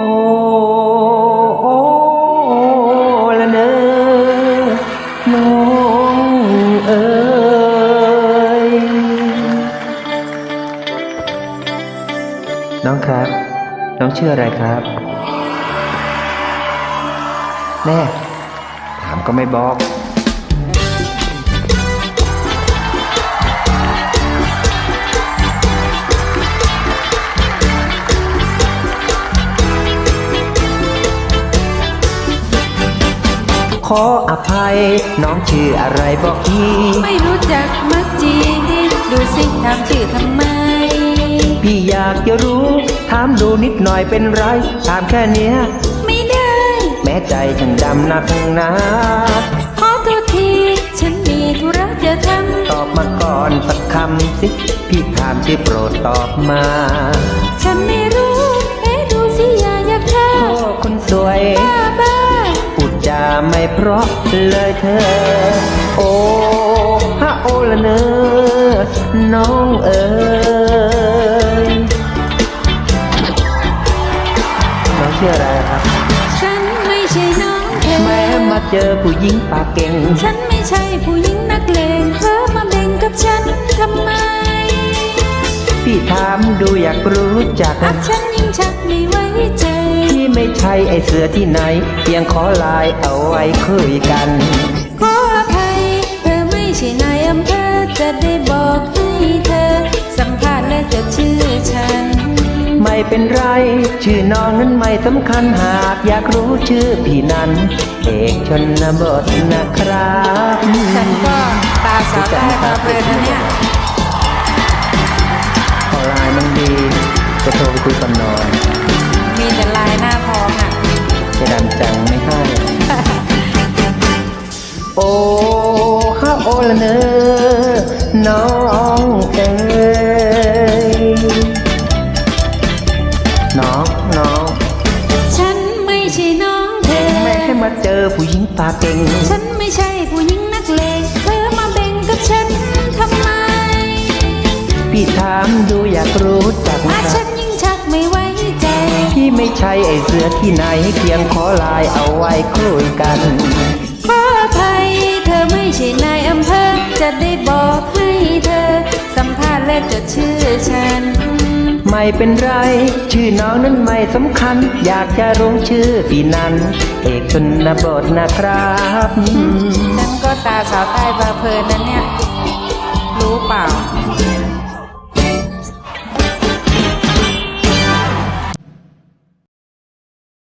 โอโอละเนอน้องเอ๋ยน้องครับ น้องชื่ออะไรครับแน่ถามก็ไม่บอก ขออภัย น้องชื่ออะไรบอกทีไม่รู้จักมักจีดูสิถามชื่อทำไม พี่อยากจะรู้ถามดูนิดหน่อยเป็นไรถามแค่เนี้ย ไม่ได้ แม้ใจฉันดำหนักหนาขอโทษที ฉันมีธุระจะทตอบมาก่อนสักคำสิ พี่ถามชื่อโปรดตอบมาำฉันไม่รู้ ราะเลยเธอ โอ้ฮะโอละเนอน้องเอ๋ยน้องชื่ออะไรครับ ฉันไม่ใช่น้องเธอแม้มาเจอผู้หญิงปากเก่ง ฉันไม่ใช่ผู้หญิงนักเลงเธอมาเบ่งกับฉันทำไม พี่ถามดูอยากรู้จัก อักฉันยิ่งชักไม่ไว้ใจที่ไม่ ใช่ไอเสือที่ไหน เพียงขอไลายเอาไว้คุยกัน ขออภัยเธอไม่ใช่นายอำเภอจะได้บอกให้เธอ สัมภาษณ์และจดชื่อฉัน ไม่เป็นไร ชื่อน้องนั้นไม่สำคัญหากอยากรู้ชื่อพี่นั้น เอกชนบทนะครับ ฉันก็ตาสาวใต้ตาเปลือยนะเนี่ย โอ้ฮะโอละเนอน้องเอ๋ยน้องน้องฉันไม่ใช่น้องเธอแม่ให้มาเจอผู้หญิงปาเก่งฉันไม่ใช่ผู้หญิงนักเลงเธอมาเบ่งกับฉันทำไม พี่ถามดูอยากรู้จักอาฉันยิ่งชักไม่ไว้ใจพี่ไม่ใช่ไอเสือที่ไหนเพียงขอลายเอาไว้คุยกัน ใช่นายอำเภอจะได้บอกให้เธอ สัมภาษณ์และจดชื่อฉัน ไม่เป็นไร ชื่อน้องนั้นไม่สำคัญ อยากจะรู้ชื่อพี่นั้น เอกชนบทนะครับฉันก็ตาสาวใต้บาเพลินนั้นเนี่ย รู้เปล่า